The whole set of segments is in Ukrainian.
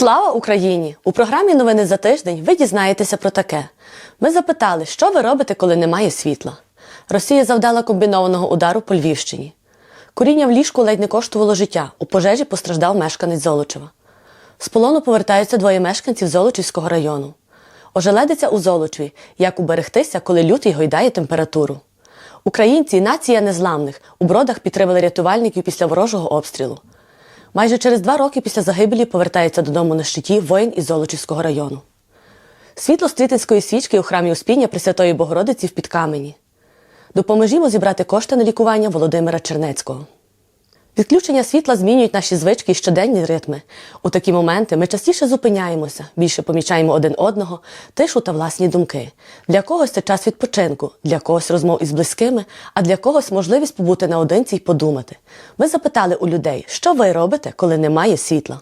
Слава Україні! У програмі Новини за тиждень ви дізнаєтеся про таке. Ми запитали, що ви робите, коли немає світла. Росія завдала комбінованого удару по Львівщині. Коріння в ліжку ледь не коштувало життя. У пожежі постраждав мешканець Золочева. З полону повертаються двоє мешканців Золочівського району. Ожеледиться у Золочеві, як уберегтися, коли лютий гойдає температуру. Українці нація незламних у бродах підтримали рятувальників після ворожого обстрілу. Майже через два роки після загибелі повертається додому на щиті воїн із Золочівського району. Світло стрітинської свічки у храмі Успіння Пресвятої Богородиці в Підкамені. Допоможімо зібрати кошти на лікування Володимира Чернецького. Відключення світла змінюють наші звички і щоденні ритми. У такі моменти ми частіше зупиняємося, більше помічаємо один одного, тишу та власні думки. Для когось це час відпочинку, для когось розмов із близькими, а для когось можливість побути наодинці й подумати. Ми запитали у людей, що ви робите, коли немає світла.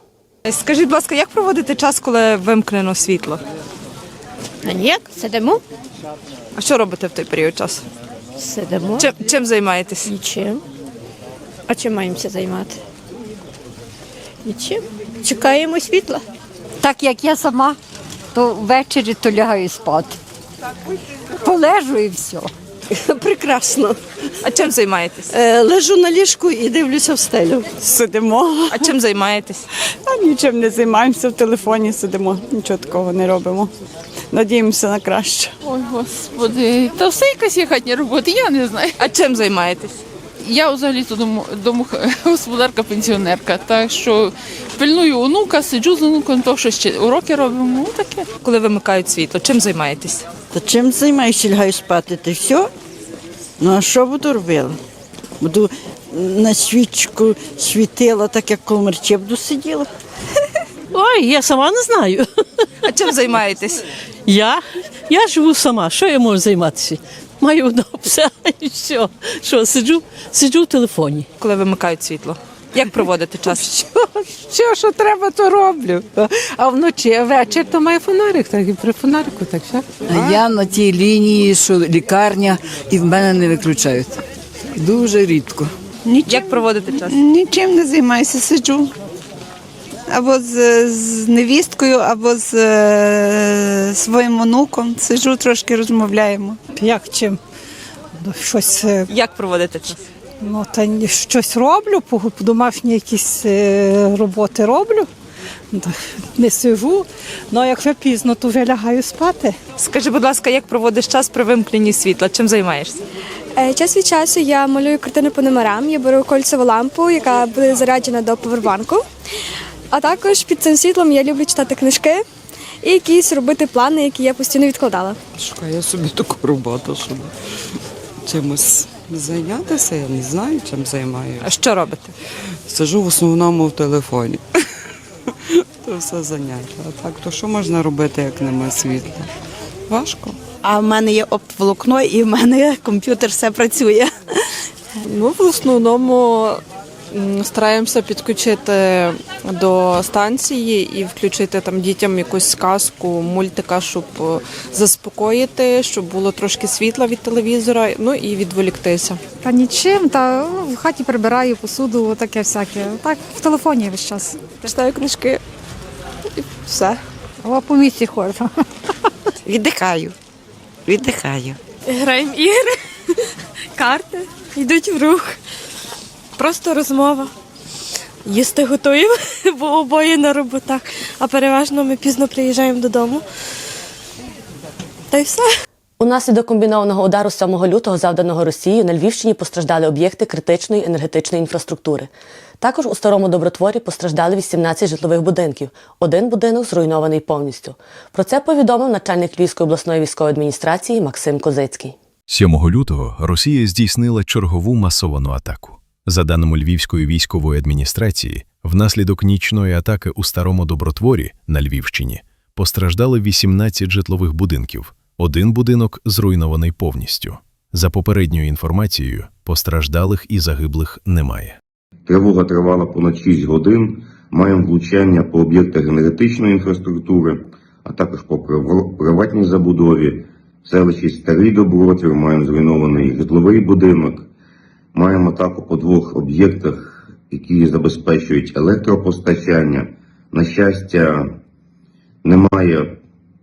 Скажіть, будь ласка, як проводити час, коли вимкнено світло? А ніяк, сидимо, А що робите в той період часу? сидимо. Чим, чим займаєтесь? Нічим. А чим маємося займати? Нічим. Чекаємо світла. Так як я сама, то ввечері то лягаю спати. Полежу і все. Прекрасно. А чим займаєтесь? Е, Лежу на ліжку і дивлюся в стелю. Сидимо, А чим займаєтесь? а нічим не займаємося в телефоні, сидимо, нічого такого не робимо. Надіємося на краще. Ой, господи, та все якась є хатня робота, я не знаю. А чим займаєтесь? Я взагалі то дому, домогосподарка, пенсіонерка, так що пильную онука, сиджу з онуком, то що ще уроки робимо, ну таке. Коли вимикають світло, чим займаєтесь? Та чим займаюся, лягаю спати, ти все? Ну а що буду робила? Буду на свічку світила, так як коло мерче буду сиділа. Ой, я сама не знаю. А чим займаєтесь? Я, я живу сама. Що я можу займатися? Маю одного пса і все. Що, сиджу, сиджу в телефоні. Коли вимикають світло? Як проводити час? Що, що треба, то роблю. А вночі, а вечір то має фонарик, так і при фонарику, так все. Я на тій лінії, що лікарня, і в мене не виключають. Дуже рідко. Як проводити час? Нічим не займаюся, сиджу. Або з, з невісткою, або з е, своїм онуком. Сиджу, трошки розмовляємо. Як чим? Ну, Щось, е, Як проводити час? ну, та ні, щось роблю, по, домашні якісь е, роботи роблю. Не сижу. Ну, а як вже пізно, то вже лягаю спати. Скажи, будь ласка, як проводиш час при вимкненні світла? Чим займаєшся? Е, Час від часу я малюю картини по номерам. Я беру кольцеву лампу, яка буде заряджена до повербанку. А також під цим світлом я люблю читати книжки і якісь робити плани, які я постійно відкладала. Шукаю собі таку роботу, щоб чимось зайнятися. Я не знаю, чим займаюся. А що робите? Сижу в основному в телефоні. То все заняття. А так, то що можна робити, як нема світла? Важко. А в мене є оптоволокно і в мене комп'ютер все працює. Ну, в основному стараємося підключити до станції і включити там дітям якусь сказку, мультика, щоб е, заспокоїти, щоб було трошки світла від телевізора, ну і відволіктися. Та нічим, та в хаті прибираю посуду, таке всяке. Так, в телефоні весь час. Читаю книжки і все. А по місці ходжу. Віддихаю. Віддихаю. Граємо ігри, карти, йдуть в рух. Просто розмова. Їсти готуємо, бо обоє на роботах. А переважно ми пізно приїжджаємо додому. Та й все. Унаслідок комбінованого удару 7 лютого, завданого Росією, на Львівщині постраждали об'єкти критичної енергетичної інфраструктури. Також у старому добротворі постраждали 18 житлових будинків. Один будинок зруйнований повністю. Про це повідомив начальник Львівської обласної військової адміністрації Максим Козицький. 7 лютого Росія здійснила чергову масовану атаку. За даними Львівської військової адміністрації, внаслідок нічної атаки у старому добротворі на Львівщині постраждали 18 житлових будинків. Один будинок зруйнований повністю. За попередньою інформацією, постраждалих і загиблих немає. Тривога тривала понад 6 годин. Маємо влучання по об'єктах енергетичної інфраструктури, а також по прив- приватній забудові. В селищі Старий Добротвір маємо зруйнований житловий будинок. Маємо атаку по двох об'єктах, які забезпечують електропостачання. На щастя, немає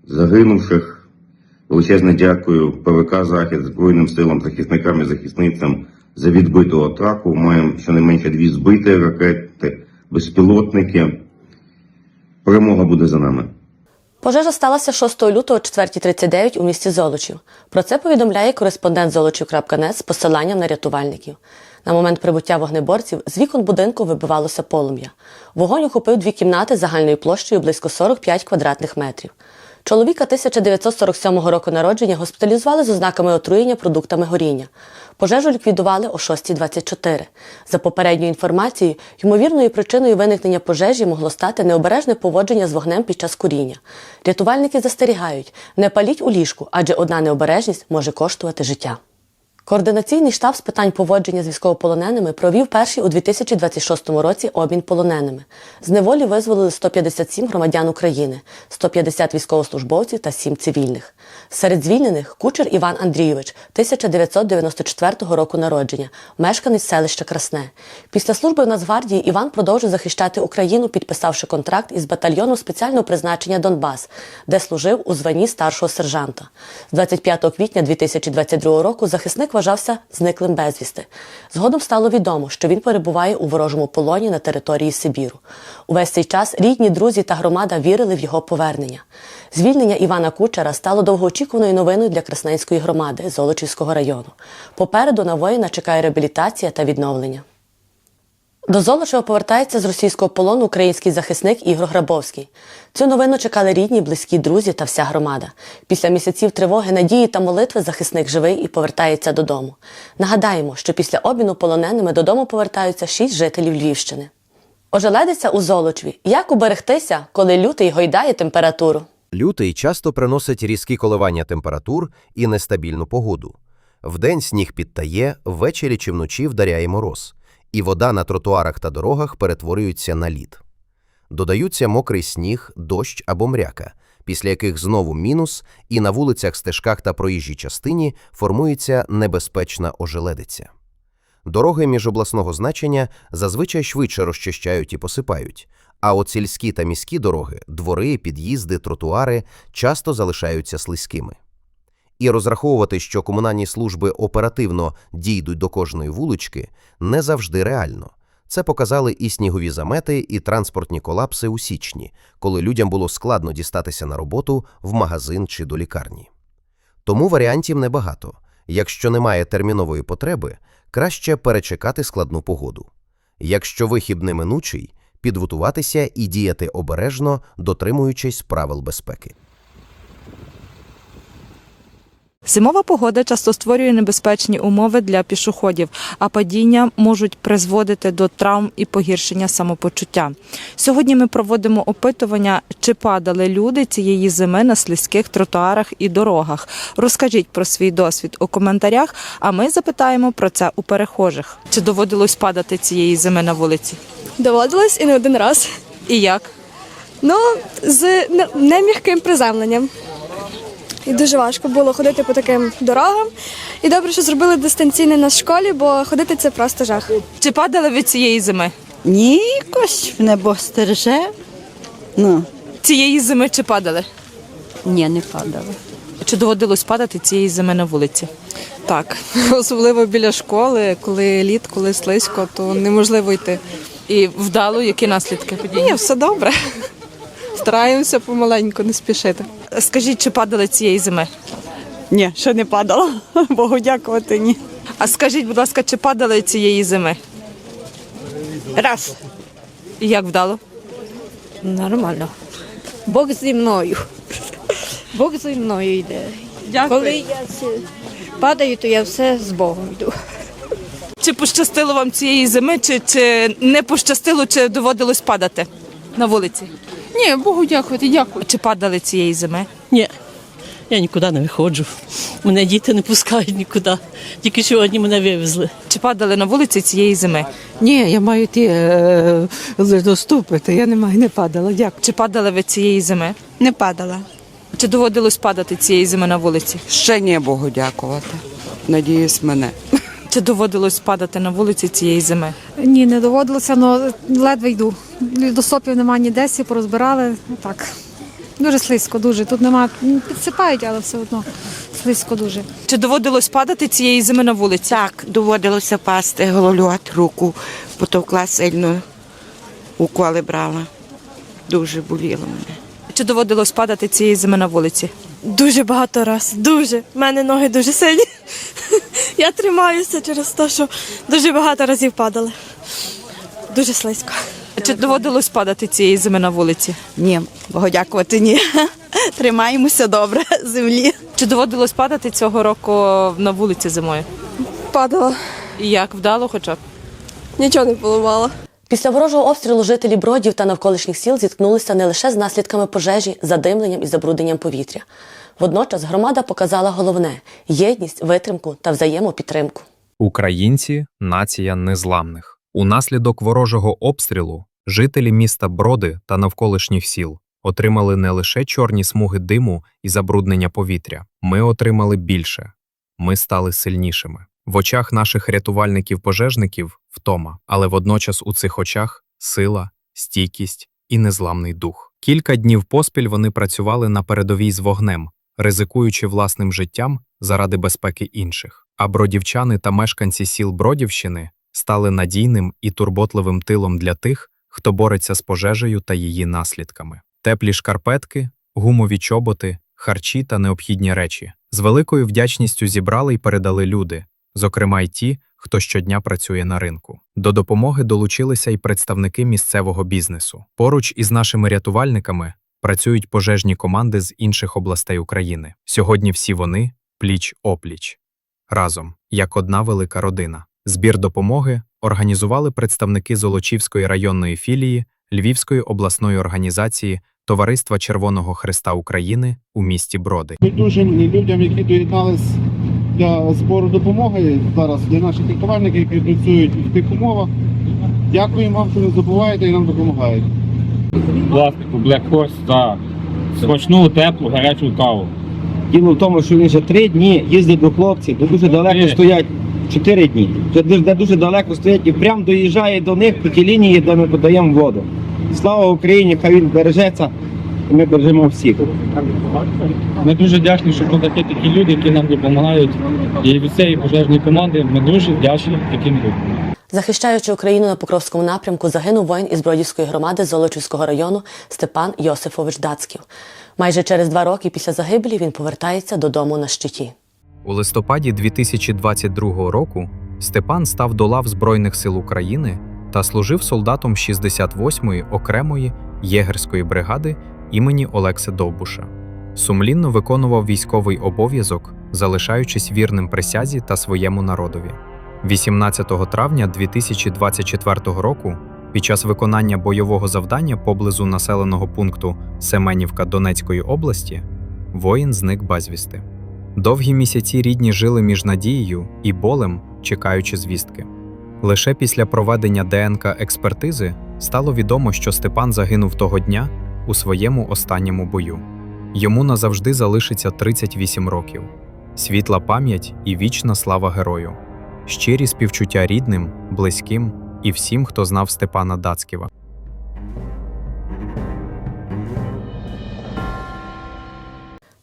загинувших. Величезне дякую ПВК Захід Збройним силам, захисникам і захисницям за відбиту атаку. Маємо щонайменше дві збиті ракети, безпілотники. Перемога буде за нами. Пожежа сталася 6 лютого о 4.39 у місті Золочів. Про це повідомляє кореспондент золочів.нет з посиланням на рятувальників. На момент прибуття вогнеборців з вікон будинку вибивалося полум'я. Вогонь охопив дві кімнати загальною площею близько 45 квадратних метрів. Чоловіка 1947 року народження госпіталізували з ознаками отруєння продуктами горіння. Пожежу ліквідували о 6.24. За попередньою інформацією, ймовірною причиною виникнення пожежі могло стати необережне поводження з вогнем під час куріння. Рятувальники застерігають, не паліть у ліжку, адже одна необережність може коштувати життя. Координаційний штаб з питань поводження з військовополоненими провів перший у 2026 році обмін полоненими. З неволі визволили 157 громадян України, 150 військовослужбовців та 7 цивільних. Серед звільнених кучер Іван Андрійович, 1994 року народження, мешканець селища Красне. Після служби в Нацгвардії Іван продовжив захищати Україну, підписавши контракт із батальйону спеціального призначення Донбас, де служив у званні старшого сержанта. З 25 квітня 2022 року захисник вважався зниклим безвісти. Згодом стало відомо, що він перебуває у ворожому полоні на території Сибіру. Увесь цей час рідні, друзі та громада вірили в його повернення. Звільнення Івана Кучера стало довгоочікуваною новиною для Красненської громади Золочівського району. Попереду на воїна чекає реабілітація та відновлення. До Золочева повертається з російського полону український захисник Ігор Грабовський. Цю новину чекали рідні, близькі друзі та вся громада. Після місяців тривоги, надії та молитви захисник живий і повертається додому. Нагадаємо, що після обміну полоненими додому повертаються шість жителів Львівщини. Ожеледиться у Золочеві. Як уберегтися, коли лютий гойдає температуру? Лютий часто приносить різкі коливання температур і нестабільну погоду. Вдень сніг підтає, ввечері чи вночі вдаряє мороз, і вода на тротуарах та дорогах перетворюється на лід. Додаються мокрий сніг, дощ або мряка, після яких знову мінус, і на вулицях, стежках та проїжджій частині формується небезпечна ожеледиця. Дороги міжобласного значення зазвичай швидше розчищають і посипають, а от сільські та міські дороги, двори, під'їзди, тротуари часто залишаються слизькими. І розраховувати, що комунальні служби оперативно дійдуть до кожної вулички, не завжди реально. Це показали і снігові замети, і транспортні колапси у січні, коли людям було складно дістатися на роботу, в магазин чи до лікарні. Тому варіантів небагато. Якщо немає термінової потреби, краще перечекати складну погоду. Якщо вихід неминучий, підготуватися і діяти обережно, дотримуючись правил безпеки. Зимова погода часто створює небезпечні умови для пішоходів, а падіння можуть призводити до травм і погіршення самопочуття. Сьогодні ми проводимо опитування, чи падали люди цієї зими на слизьких тротуарах і дорогах. Розкажіть про свій досвід у коментарях, а ми запитаємо про це у перехожих. Чи доводилось падати цієї зими на вулиці? Доводилось і не один раз. І як? Ну, з не- нем'яким приземленням. І дуже важко було ходити по таким дорогам. І добре, що зробили дистанційне на школі, бо ходити це просто жах. Чи падали ви цієї зими? Ні, якось небо стереже. Ну, Цієї зими чи падали? Ні, не падали. Чи доводилось падати цієї зими на вулиці? Так, особливо біля школи, коли лід, коли слизько, то неможливо йти. І вдало, які наслідки? Ні, все добре. Стараємося помаленьку, не спішити. Скажіть, чи падали цієї зими? Ні, ще не падала. Богу дякувати, ні. А скажіть, будь ласка, чи падали цієї зими? Раз. І як вдало? Нормально. Бог зі мною. Бог зі мною йде. Дякую. Коли я падаю, то я все з Богом йду. Чи пощастило вам цієї зими, чи, чи не пощастило, чи доводилось падати на вулиці? Ні, Богу дякувати, дякую. Чи падали цієї зими? Ні, я нікуди не виходжу. Мене діти не пускають нікуди. Тільки сьогодні мене вивезли. Чи падали на вулиці цієї зими? Ні, я маю ті е, доступити, я не маю, не падала. Дякую. Чи падали ви цієї зими? Не падала. Чи доводилось падати цієї зими на вулиці? Ще ні Богу дякувати. Надіюсь, мене. Чи доводилось падати на вулиці цієї зими? Ні, не доводилося, але ледве йду. лідосопів немає ніде, всі порозбирали. Ну так. Дуже слизько, дуже. Тут нема, підсипають, але все одно слизько дуже. Чи доводилось падати цієї зими на вулиці? Так, доводилося пасти голольот, руку потовкла сильно, уколи брала. Дуже боліло мене. Чи доводилось падати цієї зими на вулиці? Дуже багато раз, дуже. У мене ноги дуже сильні. Я тримаюся через те, що дуже багато разів падали. Дуже слизько. Чи доводилось падати цієї зими на вулиці? Ні, Богу дякувати, ні. Тримаємося добре землі. Чи доводилось падати цього року на вулиці зимою? Падала, І як вдало хоча б? нічого не поламала. Після ворожого обстрілу жителі бродів та навколишніх сіл зіткнулися не лише з наслідками пожежі, задимленням і забрудненням повітря. Водночас громада показала головне єдність, витримку та взаємопідтримку. Українці нація незламних. Унаслідок ворожого обстрілу жителі міста Броди та навколишніх сіл отримали не лише чорні смуги диму і забруднення повітря. Ми отримали більше. Ми стали сильнішими. В очах наших рятувальників-пожежників втома, але водночас у цих очах сила, стійкість і незламний дух. Кілька днів поспіль вони працювали на передовій з вогнем, ризикуючи власним життям заради безпеки інших. А бродівчани та мешканці сіл Бродівщини стали надійним і турботливим тилом для тих, хто бореться з пожежею та її наслідками. Теплі шкарпетки, гумові чоботи, харчі та необхідні речі з великою вдячністю зібрали і передали люди, зокрема й ті, хто щодня працює на ринку. До допомоги долучилися й представники місцевого бізнесу. Поруч із нашими рятувальниками працюють пожежні команди з інших областей України. Сьогодні всі вони пліч опліч. Разом, як одна велика родина. Збір допомоги організували представники Золочівської районної філії Львівської обласної організації Товариства Червоного Христа України у місті Броди. Байдужим людям, які доєднались для збору допомоги зараз для наших рятувальників, які працюють в тих умовах. Дякуємо вам, що не забуваєте і нам допомагаєте. Власнику Black Horse за смачну, теплу, гарячу каву. Діло в тому, що він вже три дні їздить до хлопців, де дуже далеко Чотири. стоять. Чотири дні. Де, де дуже далеко стоять і прям доїжджає до них по тій лінії, де ми подаємо воду. Слава Україні, хай він бережеться, і ми бережемо всіх. Ми дуже вдячні, що тут є такі люди, які нам допомагають. І від цієї пожежної команди ми дуже вдячні таким людям. Захищаючи Україну на Покровському напрямку, загинув воїн із Бродівської громади Золочівського району Степан Йосифович Дацьків. Майже через два роки після загибелі він повертається додому на щиті. У листопаді 2022 року Степан став до лав Збройних сил України та служив солдатом 68-ї окремої єгерської бригади імені Олекси Довбуша. Сумлінно виконував військовий обов'язок, залишаючись вірним присязі та своєму народові. 18 травня 2024 року, під час виконання бойового завдання поблизу населеного пункту Семенівка Донецької області, воїн зник безвісти. Довгі місяці рідні жили між надією і болем, чекаючи звістки. Лише після проведення ДНК експертизи стало відомо, що Степан загинув того дня у своєму останньому бою. Йому назавжди залишиться 38 років, світла пам'ять і вічна слава герою, щирі співчуття рідним, близьким і всім, хто знав Степана Дацьківа.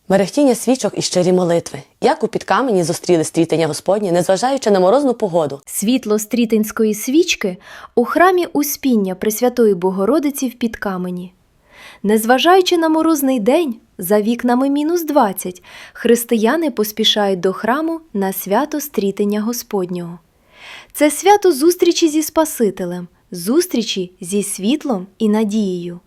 Мерехтіння свічок і щирі молитви. Як у підкамені зустріли стрітення Господні, незважаючи на морозну погоду. Світло стрітинської свічки у храмі Успіння Пресвятої Богородиці в Підкамені. Незважаючи на морозний день, за вікнами мінус 20, християни поспішають до храму на свято стрітення Господнього. Це свято зустрічі зі Спасителем, зустрічі зі світлом і надією.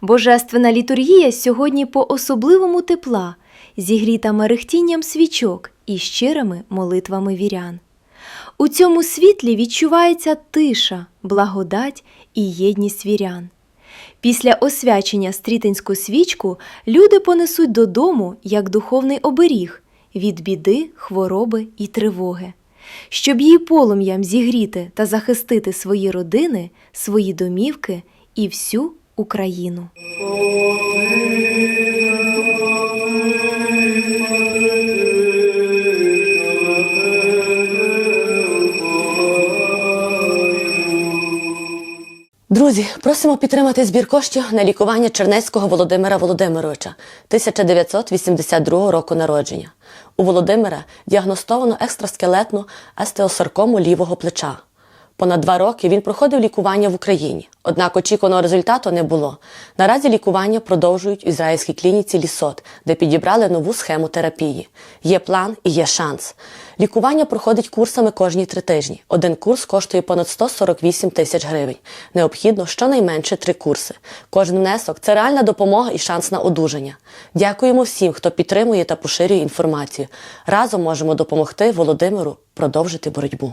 Божественна літургія сьогодні по особливому тепла, зігріта мерехтінням свічок і щирими молитвами вірян. У цьому світлі відчувається тиша, благодать і єдність вірян. Після освячення стрітинську свічку люди понесуть додому як духовний оберіг від біди, хвороби і тривоги, щоб її полум'ям зігріти та захистити свої родини, свої домівки і всю Україну. Друзі, просимо підтримати збір коштів на лікування Чернецького Володимира Володимировича 1982 року народження. У Володимира діагностовано екстраскелетну естеосаркому лівого плеча. Понад два роки він проходив лікування в Україні, однак очікуваного результату не було. Наразі лікування продовжують в ізраїльській клініці Лісот, де підібрали нову схему терапії. Є план і є шанс. Лікування проходить курсами кожні три тижні. Один курс коштує понад 148 тисяч гривень. Необхідно щонайменше три курси. Кожен внесок це реальна допомога і шанс на одужання. Дякуємо всім, хто підтримує та поширює інформацію. Разом можемо допомогти Володимиру продовжити боротьбу.